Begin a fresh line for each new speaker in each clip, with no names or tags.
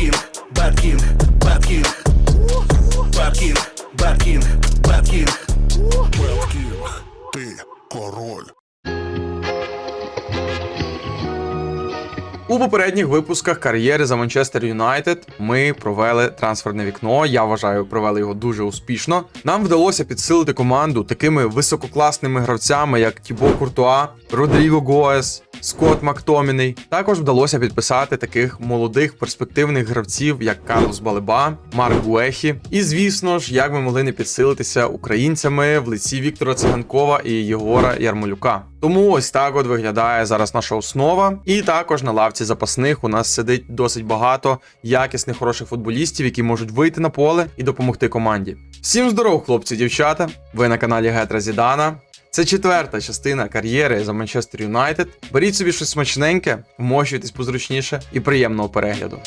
Bad King, Bad King, Bad King.
Беткінг, ти король.
У попередніх випусках кар'єри за Манчестер Юнайтед ми провели трансферне вікно. Я вважаю, провели його дуже успішно. Нам вдалося підсилити команду такими висококласними гравцями, як Тібо Куртуа, Родріго Гоес. Скотт Мактоміний також вдалося підписати таких молодих перспективних гравців, як Карлос Балеба, Марк Гуехі. І звісно ж, як ми могли не підсилитися українцями в лиці Віктора Циганкова і Єгора Ярмолюка. Тому ось так от виглядає зараз наша основа. І також на лавці запасних у нас сидить досить багато якісних хороших футболістів, які можуть вийти на поле і допомогти команді. Всім здоров, хлопці, дівчата! Ви на каналі Гетра Зідана. Це четверта частина кар'єри за Манчестер Юнайтед. Беріть собі щось смачненьке, вмощуйтесь позручніше і приємного перегляду.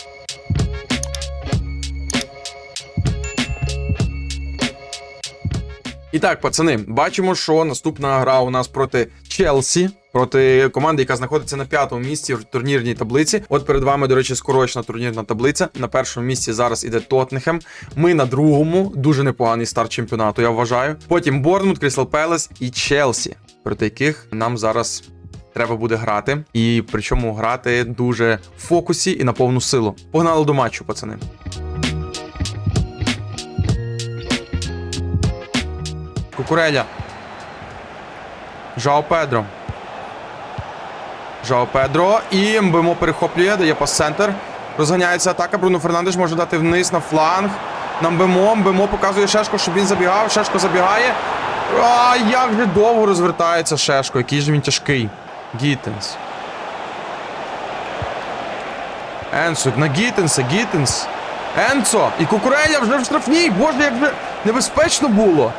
І так, пацани, бачимо, що наступна гра у нас проти Челсі. Проти команди, яка знаходиться на п'ятому місці в турнірній таблиці. От перед вами, до речі, скорочена турнірна таблиця. На першому місці зараз іде Тоттенхем. Ми на другому, дуже непоганий старт чемпіонату, я вважаю. Потім Борнмут, Крісал Пелес і Челсі, проти яких нам зараз треба буде грати. І причому грати дуже в фокусі і на повну силу. Погнали до матчу, пацани. Кукуреля. Жао Педро. Жао Педро. І Мбемо перехоплює, дає пас центр. Розганяється атака. Бруно Фернандеш може дати вниз на фланг. На Мбемо. Мбемо показує Шешко, щоб він забігав. Шешко забігає. А як же довго розвертається Шешко, який же він тяжкий. Гіттенс. Енсо на Гіттенса, Гіттенс. Енцо! І Кукуреля вже в штрафній. Боже, як же небезпечно було.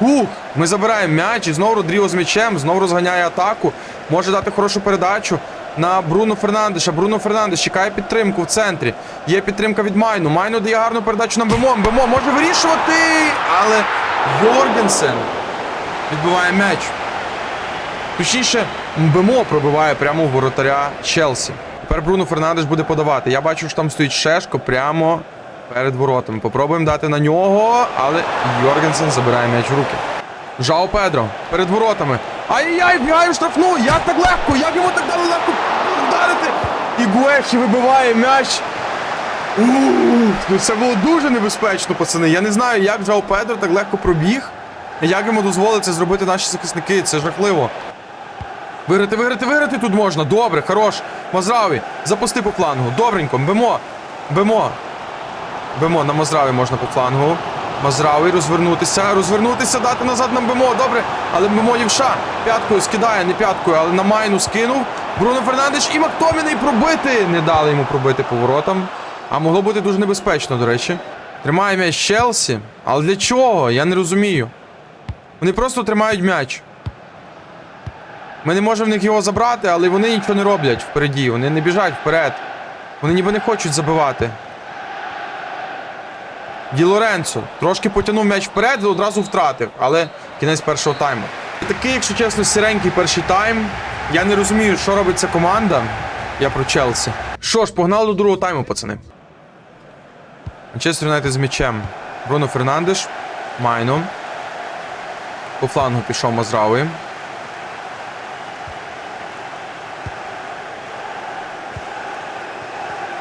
Ух, ми забираємо м'яч і знову Родріго з м'ячем, знову розганяє атаку. Може дати хорошу передачу на Бруно Фернандеша. Бруно Фернандеш чекає підтримку в центрі. Є підтримка від Майну. Майну дає гарну передачу на Бемо. Бемо може вирішувати, але Йоргенсен відбиває м'яч. Точніше, Мбемо пробиває прямо в воротаря Челсі. Тепер Бруно Фернандеш буде подавати. Я бачу, що там стоїть Шешко прямо перед воротами. Попробуємо дати на нього, але Йоргенсен забирає м'яч в руки. Жао Педро перед воротами. Ай-яй, бігає штрафну! Як так легко? Як йому так дали легко вдарити? І Гуехі вибиває м'яч. Ну це було дуже небезпечно, пацани. Я не знаю, як Жао Педро так легко пробіг. Як йому дозволили це зробити наші захисники. Це жахливо. Виграти, виграти, виграти тут можна. Добре, хорош. Мазраві. Запусти по флангу. Добренько. Бемо. Бемо. Бемо на Мазраві можна по флангу. Мазраві розвернутися, розвернутися, дати назад на Бемо. Добре. Але Бемо лівша. П'яткою скидає, не п'яткою, але на майну скинув. Бруно Фернандеш і Мактоміний пробити. Не дали йому пробити поворотом. А могло бути дуже небезпечно, до речі. Тримає м'яч Челсі. Але для чого? Я не розумію. Вони просто тримають м'яч. Ми не можемо в них його забрати, але вони нічого не роблять впереді. Вони не біжать вперед. Вони ніби не хочуть забивати. Ді Лоренцо трошки потягнув м'яч вперед і одразу втратив, але кінець першого тайму. Такий, якщо чесно, сіренький перший тайм. Я не розумію, що робить ця команда. Я про Челсі. Що ж, погнали до другого тайму, пацани. Манчестер Юнайтед з м'ячем. Бруно Фернандеш. Майно. По флангу пішов Мазрауї.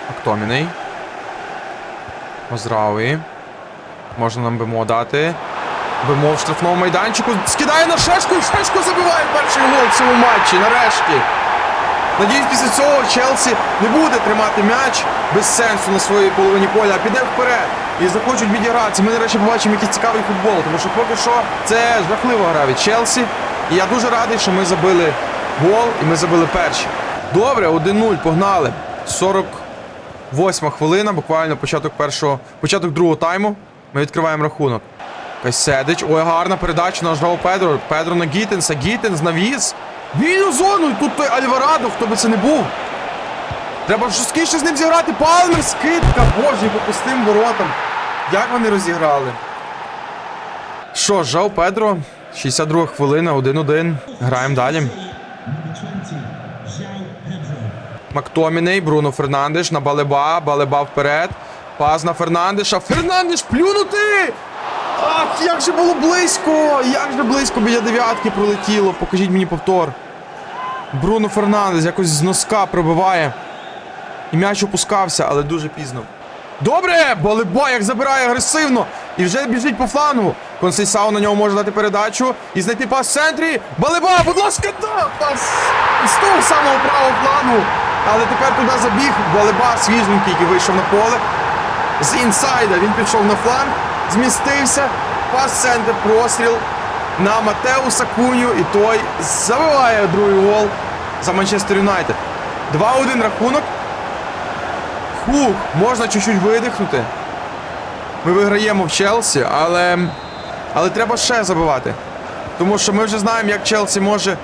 Актоміний. Мазрауї. Можна нам Бемо дати. Бемо в штрафному майданчику. Скидає на Шешку і Шешко забиває перший гол в цьому матчі. Нарешті. Надіюсь, після цього Челсі не буде тримати м'яч без сенсу на своїй половині поля, а піде вперед. І захочуть відігратися. Ми нарешті побачимо якийсь цікавий футбол, тому що поки що це жахлива гра від Челсі. І я дуже радий, що ми забили гол і ми забили перші. Добре, 1-0, погнали. 48 хвилина, буквально початок першого, початок другого тайму. Ми відкриваємо рахунок. Кайседич. Ой, гарна передача на Жао Педро. Педро на Гіттенса. Гіттенс навіз. Вільну зону. Тут той Альварадо, хто би це не був. Треба жорсткіше з ним зіграти. Палмер, скидка. Боже, по пустим воротам. Як вони розіграли? Що, Жао Педро. 62 хвилина, 1-1. Граємо далі. Мактоміней, Бруно Фернандеш на Балеба, Балеба вперед. Пас на Фернандеша. Фернандеш плюнути! Ах, як же було близько! Як же близько біля дев'ятки пролетіло. Покажіть мені повтор. Бруно Фернандес якось з носка пробиває. І м'яч опускався, але дуже пізно. Добре! Балеба як забирає агресивно. І вже біжить по флангу. Консейсау на нього може дати передачу і знайти пас в центрі. Балеба, будь ласка, да! Пас з того самого правого флангу. Але тепер туди забіг. Балеба свіженький, який вийшов на поле. З інсайда він пішов на фланг, змістився. Пас центр, простріл на Матеуса Куню. І той забиває другий гол за Манчестер Юнайтед. 2-1 рахунок. Фух, можна чуть-чуть видихнути. Ми виграємо в Челсі, але. Але треба ще забивати. Тому що ми вже знаємо, як Челсі може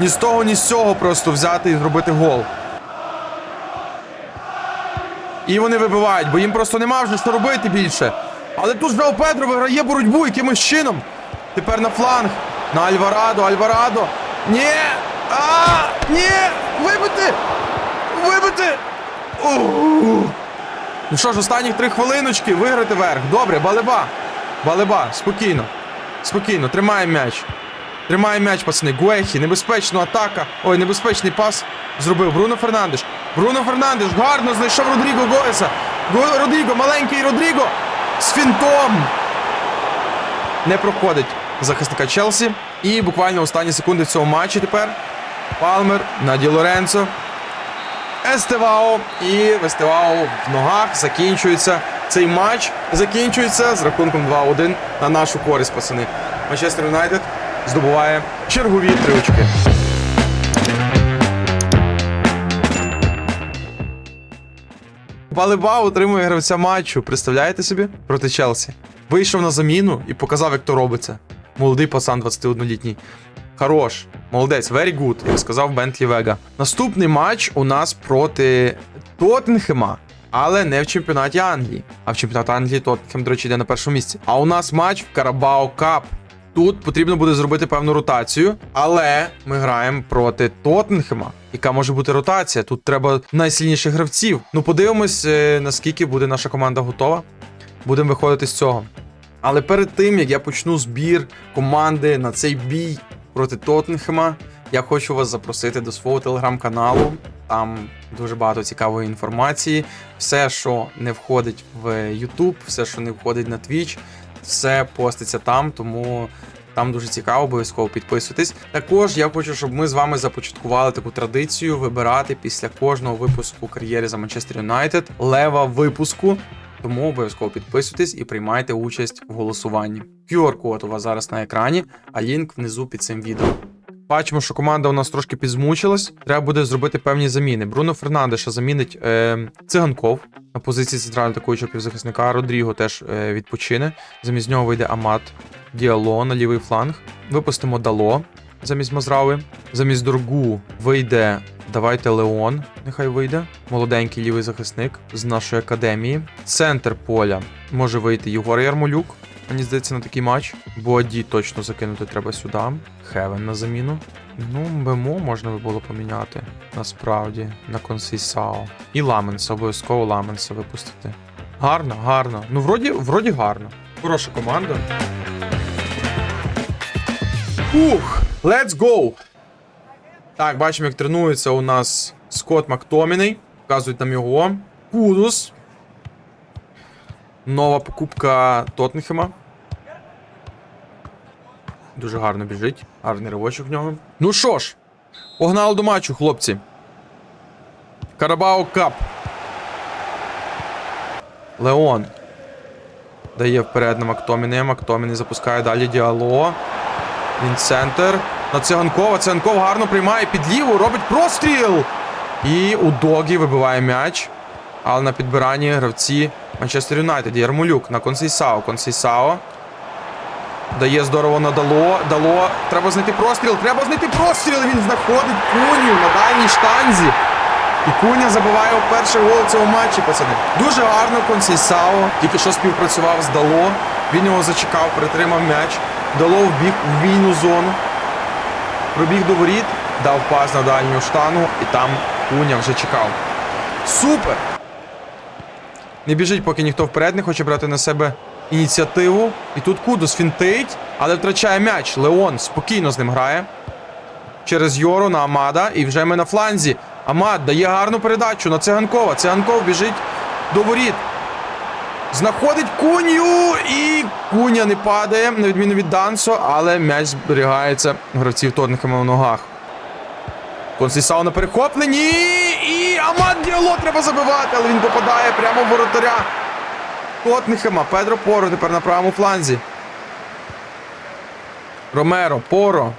ні з того, ні з цього просто взяти і зробити гол. І вони вибивають, бо їм просто нема вже що робити більше. Але тут Жао Педро виграє боротьбу якимось чином. Тепер на фланг. На Альварадо, Альварадо. Ні! А! Ні! Вибити! Вибити! Ну що ж, останні три хвилиночки виграти верх. Добре, балеба. Балеба, спокійно. Спокійно, тримаємо м'яч. Тримаємо м'яч, пацани. Гуехі, небезпечна атака. Ой, небезпечний пас зробив. Бруно Фернандеш. Бруно Фернандеш гарно знайшов Родріго Гоеса. Родріго, маленький Родріго. З фінтом. Не проходить захисника Челсі. І буквально останні секунди в цьому матчі тепер. Палмер на Ді Лоренцо. Естевао і в Естевао в ногах закінчується цей матч. Закінчується з рахунком 2-1 на нашу користь, пацани. Манчестер Юнайтед здобуває чергові три очки. Балеба отримує гравця матчу. Представляєте собі? Проти Челсі. Вийшов на заміну і показав, як то робиться. Молодий пацан 21-літній. Хорош, молодець, very good, як сказав Бентлі Вега. Наступний матч у нас проти Тоттенхема, але не в чемпіонаті Англії. А в чемпіонаті Англії Тоттенхем, до речі, йде на першому місці. А у нас матч в Карабао Кап. Тут потрібно буде зробити певну ротацію, але ми граємо проти Тоттенхема. Яка може бути ротація? Тут треба найсильніших гравців. Ну, подивимось, е, наскільки буде наша команда готова. Будемо виходити з цього. Але перед тим як я почну збір команди на цей бій проти Тоттенхема, я хочу вас запросити до свого телеграм-каналу. Там дуже багато цікавої інформації. Все, що не входить в YouTube, все, що не входить на Twitch, все поститься там, тому там дуже цікаво, обов'язково підписуйтесь. Також я хочу, щоб ми з вами започаткували таку традицію вибирати після кожного випуску кар'єри за Манчестер Юнайтед лева випуску. Тому обов'язково підписуйтесь і приймайте участь в голосуванні. QR-код у вас зараз на екрані, а лінк внизу під цим відео. Бачимо, що команда у нас трошки підзмучилась. Треба буде зробити певні заміни. Бруно Фернандеша замінить е, циганков на позиції центрального атакуючого півзахисника. Родріго теж е, відпочине. Замість нього вийде Амат Діало на лівий фланг. Випустимо Дало замість Мазрави. Замість Доргу вийде. Давайте Леон, нехай вийде. Молоденький лівий захисник з нашої академії. Центр поля може вийти Єгор Ярмолюк. Мені здається, на такий матч. Боді точно закинути треба сюди. Хевен на заміну. Ну, БМО можна би було поміняти. Насправді, на Консейсао. І Ламенса, обов'язково Ламенса випустити. Гарно, гарно. Ну, вроді, вроді гарно. Хороша команда. Ух, let's go! Так, бачимо, як тренується у нас Скотт Мактоміней. Показують нам його. Кудус. Нова покупка Тоттенхема. Дуже гарно біжить. Гарний ривочок в нього. Ну що ж, погнали до матчу, хлопці. Карабао Кап. Леон. Дає вперед на Мактоміне. Мактоміний запускає далі діало. Він центр. На Циганкова. Циганков гарно приймає під ліву, робить простріл. І у Догі вибиває м'яч. Але на підбиранні гравці Манчестер Юнайтед. Ярмолюк на Консейсао. Консейсао. Дає здорово на Дало. Треба знайти простріл. Треба знайти простріл. Він знаходить Куню на дальній штанзі. І Куня забиває перший гол в цьому матчі, пацани. Дуже гарно Консейсао. Тільки що співпрацював з Дало. Він його зачекав, притримав м'яч. Дало вбіг в вільну зону. Пробіг до воріт, дав пас на дальню штангу і там Куня вже чекав. Супер! Не біжить, поки ніхто вперед не хоче брати на себе ініціативу. І тут Кудус фінтить, але втрачає м'яч. Леон спокійно з ним грає. Через Йору на Амада. І вже ми на фланзі. Амад дає гарну передачу на циганкова. Циганков біжить до воріт. Знаходить куню і куня не падає, на відміну від Дансо, але м'яч зберігається гравців Торнхема в ногах. Консісау на перехопленні і Амад Діало треба забивати, але він попадає прямо в воротаря. Тоттенхема, Педро Поро тепер на правому фланзі. Ромеро, Поро.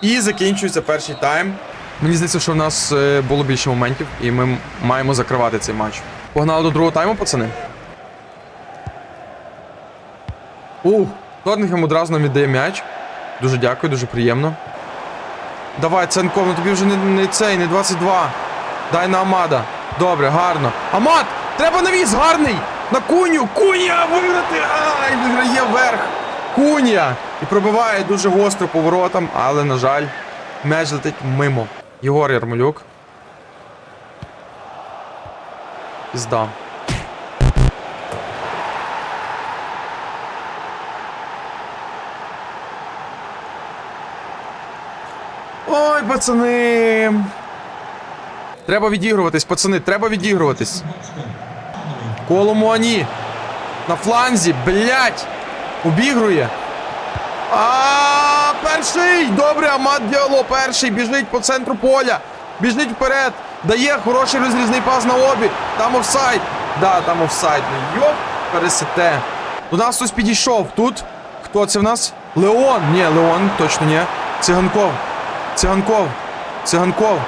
І закінчується перший тайм. Мені здається, що в нас е, було більше моментів, і ми маємо закривати цей матч. Погнали до другого тайму, пацани. Ух, Тоттенхем одразу нам віддає м'яч. Дуже дякую, дуже приємно. Давай, Ценков, ну тобі вже не, не цей, не 22. Дай на Амада. Добре, гарно. Амад! Треба навіс, гарний! На куню! Куня! Виграти! Ай, виграє вверх! Куня! І пробиває дуже гостро поворотом, але, на жаль, м'яч летить мимо. Єгор Ярмолюк. Пізда. Ой, пацани. Треба відігруватись, пацани, треба відігруватись. Коломуані. На фланзі, блять. Обігрує. А перший! Добре, Амат Діало перший. Біжить по центру поля. Біжить вперед. Дає хороший розрізний пас на обі. Там офсайд. Да, там офсайд. Ну, Йоп, пересете. До нас хтось підійшов. Тут. Хто це в нас? Леон. Ні, Леон, точно ні. Циганков. Циганков. Циганков.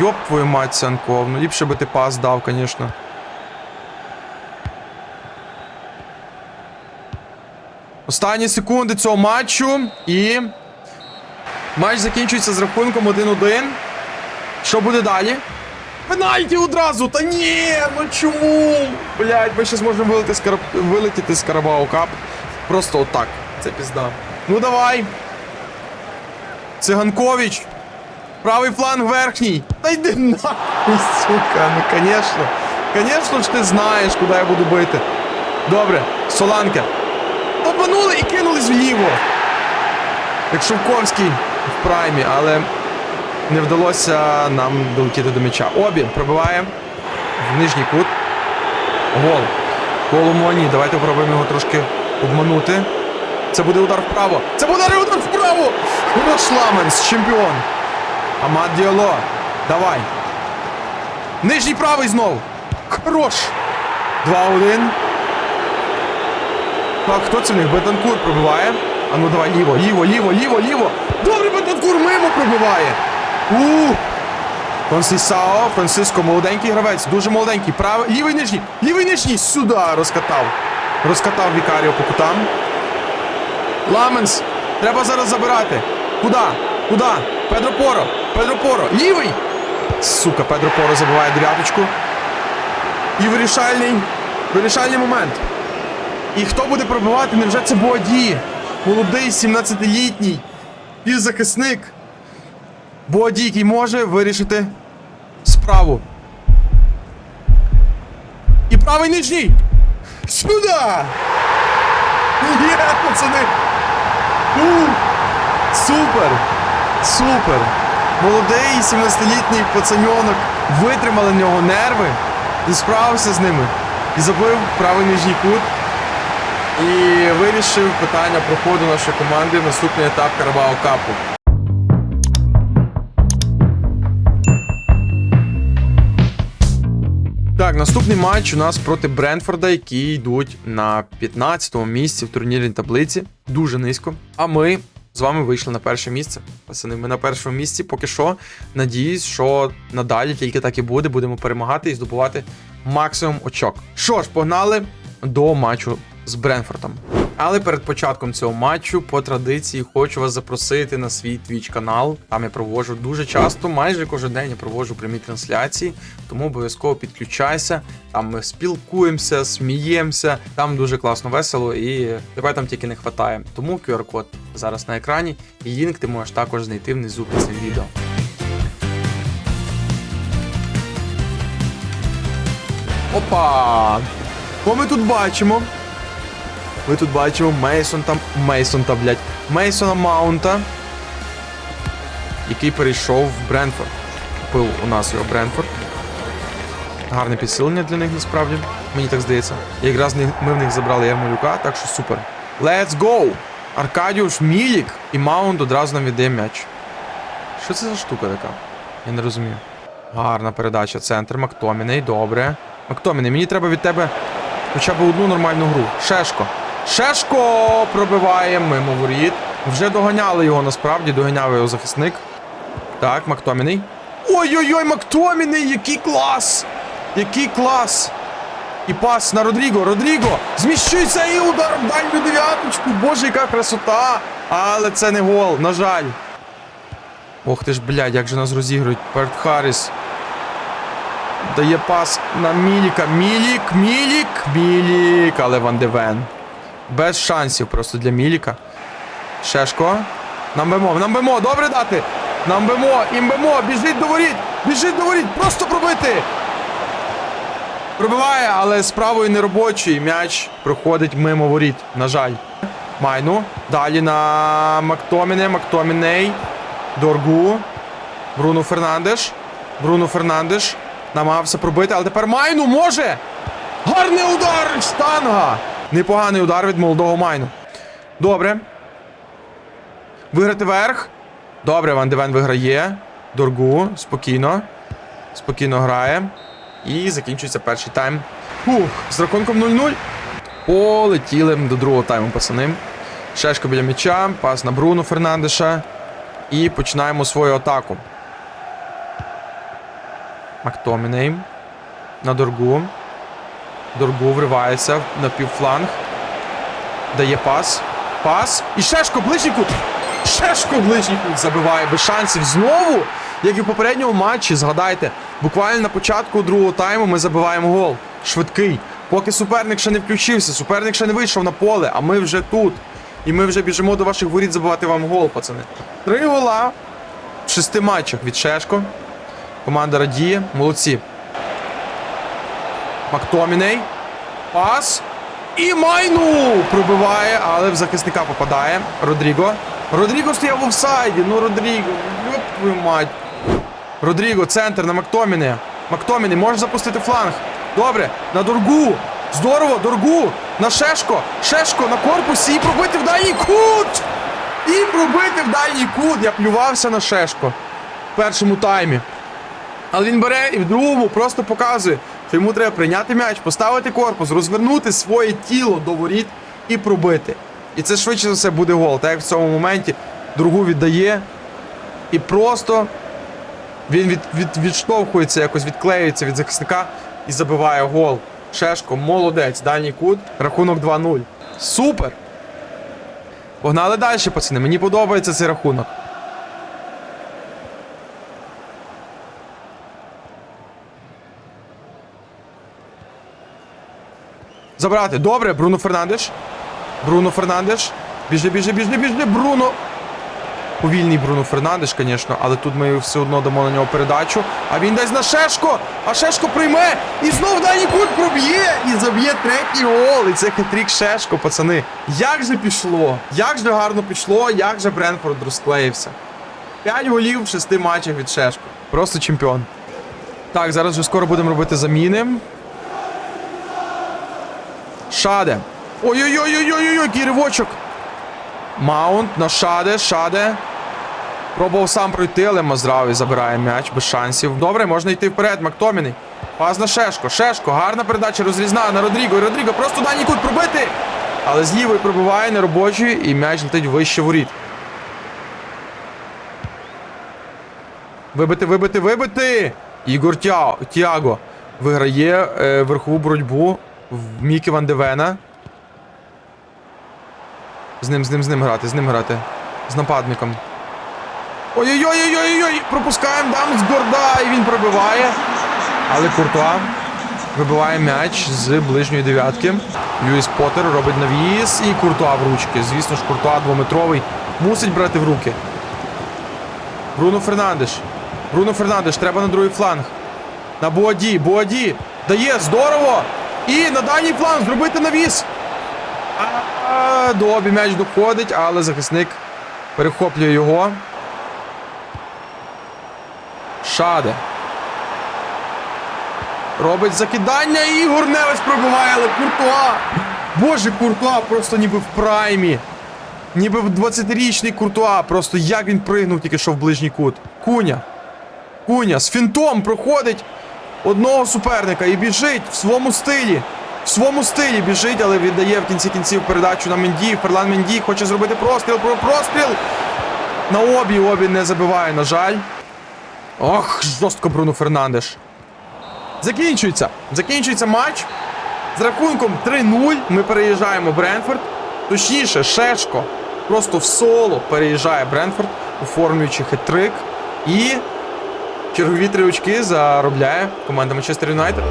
Йоп твою мать, Циганков. Ну ліпше би ти пас дав, звісно. Останні секунди цього матчу. І. Матч закінчується з рахунком 1-1. Що буде далі? Пенальті одразу! Та ні! Ну чому? Блять, ми ще зможемо вилетіти з, Караб... вилетіти з Карабау Кап. Просто отак. Це пізда. Ну давай. Циганкович. Правий фланг верхній. Та йди нахуй, сука. Ну, конечно. Конечно ж ти знаєш, куди я буду бити. Добре, Соланка. Обманули і кинулись вліво. Як Шовковський в праймі, але не вдалося нам долетіти до м'яча. Обі пробиває в нижній кут. Гол. Коломоні. Давайте попробуємо його трошки обманути. Це буде удар вправо. Це буде удар вправо! Хорош Ламенс, чемпіон. Амад Діало. Давай. Нижній правий знов. Хорош. 2-1. Так, хто це в них? Бетанкур пробиває. А ну давай, ліво, ліво, ліво, ліво, ліво. Добре, Бетанкур мимо пробиває. У. Консісао, Франциско, молоденький гравець, дуже молоденький. Правий, лівий нижній, лівий нижній, сюди розкатав. Розкатав Вікаріо по кутам. Ламенс, треба зараз забирати. Куда? Куда? Педро Поро, Педро Поро, лівий. Сука, Педро Поро забиває дев'яточку. І вирішальний, вирішальний момент. І хто буде пробивати? Невже це Боаді? Молодий, 17-літній півзахисник. Боаді, який може вирішити справу. І правий нижній! Сюда! Є, пацани! Супер! Супер! Молодий 17-літній пацаньонок витримали в нього нерви і справився з ними. І забив правий нижній кут. І вирішив питання проходу нашої команди в наступний етап Карабао Капу. Так, наступний матч у нас проти Бренфорда, які йдуть на 15-му місці в турнірній таблиці. Дуже низько. А ми з вами вийшли на перше місце. Пацани, ми на першому місці поки що. Надіюсь, що надалі тільки так і буде. Будемо перемагати і здобувати максимум очок. Що ж, погнали до матчу з Бренфордом. Але перед початком цього матчу, по традиції, хочу вас запросити на свій Twitch канал. Там я проводжу дуже часто, майже кожен день я проводжу прямі трансляції, тому обов'язково підключайся. Там ми спілкуємося, сміємося. Там дуже класно весело і тебе там тільки не вистачає. Тому QR-код зараз на екрані, і лінк ти можеш також знайти внизу під цим відео. Опа! Що ми тут бачимо? Ми тут бачимо Мейсон там. Мейсон та, блядь. Мейсона Маунта. Який перейшов в Бренфорд. Купив у нас його Бренфорд. Гарне підсилення для них насправді. Мені так здається. Якраз ми в них забрали Ярмолюка, так що супер. Let's go! Аркадіуш Мілік і Маунт одразу нам віддає м'яч. Що це за штука така? Я не розумію. Гарна передача. Центр Мактоміней, добре. Мактоміней, мені треба від тебе хоча б одну нормальну гру. Шешко. Шешко пробиває мимо воріт. Вже доганяли його насправді, доганяв його захисник. Так, Мактоміней. Ой-ой-ой, Мактоміней, який клас! Який клас! І пас на Родріго. Родріго! Зміщується і удар в дальню дев'яточку. Боже, яка красота! Але це не гол, на жаль. Ох ти ж, блядь, як же нас розігрують. Перт Харріс. Дає пас на Міліка. Мілік, Мілік, Мілік, але Ван де Вен. Без шансів просто для Міліка. Шешко. Нам бемо, нам бемо, добре дати. Нам бемо, їм бемо, біжить до воріт, біжить до воріт, просто пробити. Пробиває, але з правої неробочої м'яч проходить мимо воріт, на жаль. Майну. Далі на Мактоміне, Мактоміней. Доргу. Бруно Фернандеш. Бруно Фернандеш. Намагався пробити, але тепер Майну може! Гарний удар! Штанга! Непоганий удар від молодого Майну. Добре. Виграти верх. Добре, Ван Девен виграє. Доргу. Спокійно. Спокійно грає. І закінчується перший тайм. Фух, з рахунком 0-0. Полетіли до другого тайму, пацани. Шешко біля м'яча, пас на Бруно Фернандеша. І починаємо свою атаку. Мактоміней. На Доргу. Доргу вривається на півфланг. Дає пас. Пас. І Шешко ближній кут. Шешко ближній кут забиває без шансів знову. Як і в попередньому матчі, згадайте, буквально на початку другого тайму ми забиваємо гол. Швидкий. Поки суперник ще не включився, суперник ще не вийшов на поле, а ми вже тут. І ми вже біжимо до ваших воріт забивати вам гол, пацани. Три гола в шести матчах від Шешко. Команда радіє. Молодці. Мактоміней. Пас. І Майну пробиває, але в захисника попадає. Родріго. Родріго стояв в офсайді. Ну, Родріго, ёб твою мать. Родріго, центр на Мактоміне. Мактоміне, можеш запустити фланг. Добре, на Доргу. Здорово, Доргу. На Шешко. Шешко на корпусі і пробити в дальній кут. І пробити в дальній кут. Я плювався на Шешко в першому таймі. Але він бере і в другому просто показує, що йому треба прийняти м'яч, поставити корпус, розвернути своє тіло до воріт і пробити. І це швидше за все буде гол. Так як в цьому моменті другу віддає і просто він від, від, відштовхується, якось відклеюється від захисника і забиває гол. Шешко, молодець, дальній кут, рахунок 2-0. Супер! Погнали далі, пацани. Мені подобається цей рахунок. Забрати. Добре, Бруно Фернандеш. Бруно Фернандеш. Біжи, біжи, біжи, біжи, Бруно. Повільний Бруно Фернандеш, звісно, але тут ми все одно дамо на нього передачу. А він дасть на Шешко, а Шешко прийме і знов дальній кут проб'є і заб'є третій гол. І це хитрік Шешко, пацани. Як же пішло? Як же гарно пішло, як же Бренфорд розклеївся. П'ять голів в шести матчах від Шешко. Просто чемпіон. Так, зараз вже скоро будемо робити заміни. Шаде. Ой-ой-ой-ой-ой, який ривочок. Маунт на шаде, шаде. Пробував сам пройти, але Мазраві забирає м'яч без шансів. Добре, можна йти вперед, Мактоміний. Пас на Шешко. Шешко, гарна передача розрізна на Родріго. І Родріго просто дальній кут пробити. Але з лівої пробиває неробочий і м'яч летить вище воріт. Вибити, вибити, вибити! Ігор Тяо, Тіаго виграє е, верхову боротьбу в Мікі Ван Девена. З ним, з ним, з ним грати, з ним грати. З нападником. Ой-ой-ой-ой-ой! Пропускаємо там з горда, і він пробиває. Але Куртуа вибиває м'яч з ближньої дев'ятки. Льюіс Поттер робить навіс і Куртуа в ручки. Звісно ж, Куртуа двометровий мусить брати в руки. Бруно Фернандеш. Бруно Фернандеш, треба на другий фланг. На Буаді, Буаді. Дає, здорово! І на дальній фланг зробити навіс. А, обі м'яч доходить, але захисник перехоплює його. Шаде. Робить закидання і Гурневич пробиває, але Куртуа. Боже, Куртуа просто ніби в праймі. Ніби в 20-річний Куртуа. Просто як він пригнув тільки що в ближній кут. Куня. Куня з фінтом проходить одного суперника і біжить в своєму стилі. В своєму стилі біжить, але віддає в кінці кінців передачу на Менді. Ферлан Менді хоче зробити простріл. Про простріл. На обі обі не забиває, на жаль. Ох, жорстко Бруно Фернандеш. Закінчується. Закінчується матч. З рахунком 3-0 ми переїжджаємо Бренфорд. Точніше, Шешко просто в соло переїжджає Бренфорд, оформлюючи хет-трик. І чергові три очки заробляє команда Манчестер Юнайтед.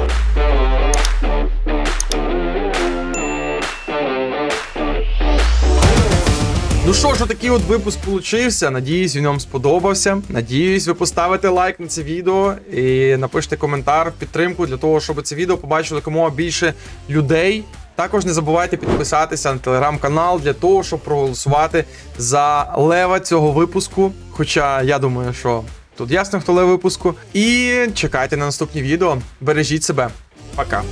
Ну що ж, отакий от випуск получився. Надіюсь, він вам сподобався. Надіюсь, ви поставите лайк на це відео і напишете коментар в підтримку для того, щоб це відео побачило якомога більше людей. Також не забувайте підписатися на телеграм-канал для того, щоб проголосувати за лева цього випуску. Хоча я думаю, що тут ясно, хто лев випуску. І чекайте на наступні відео. Бережіть себе. Пока.